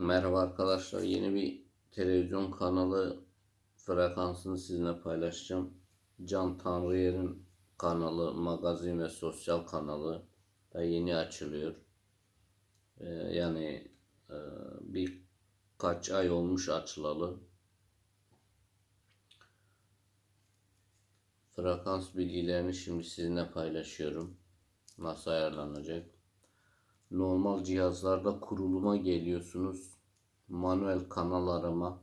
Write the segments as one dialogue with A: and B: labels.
A: Merhaba arkadaşlar. Yeni bir televizyon kanalı frekansını sizinle paylaşacağım. Can Tanrıyer'in kanalı, magazin ve sosyal kanalı da yeni açılıyor. Ee, yani e, birkaç ay olmuş açılalı. Frekans bilgilerini şimdi sizinle paylaşıyorum. Nasıl ayarlanacak? Normal cihazlarda kuruluma geliyorsunuz. Manuel kanal arama.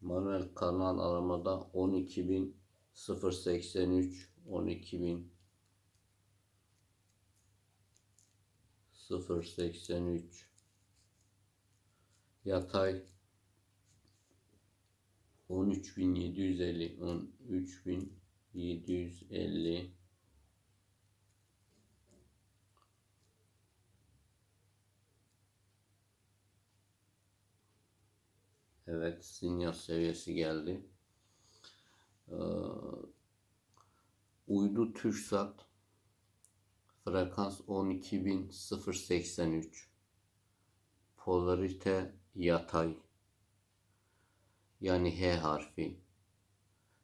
A: Manuel kanal aramada 12083 12000 083 yatay 13750 13750 Evet, sinyal seviyesi geldi. Ee, uydu TürkSat frekans 12083 polarite yatay yani H harfi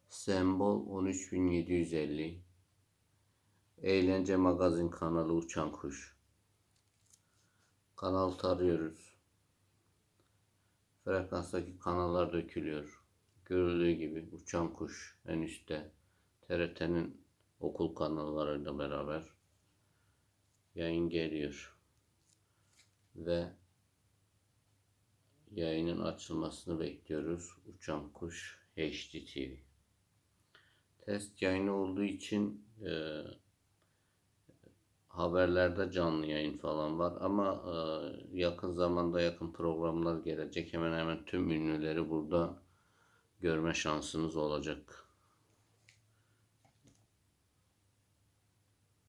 A: sembol 13750 eğlence magazin kanalı uçan kuş kanal tarıyoruz frekanstaki kanallar dökülüyor. Görüldüğü gibi uçan kuş en üstte. TRT'nin okul kanallarıyla beraber yayın geliyor. Ve yayının açılmasını bekliyoruz. Uçan Kuş HD TV. Test yayını olduğu için e, haberlerde canlı yayın falan var ama e, yakın zamanda yakın programlar gelecek. Hemen hemen tüm ünlüleri burada görme şansınız olacak.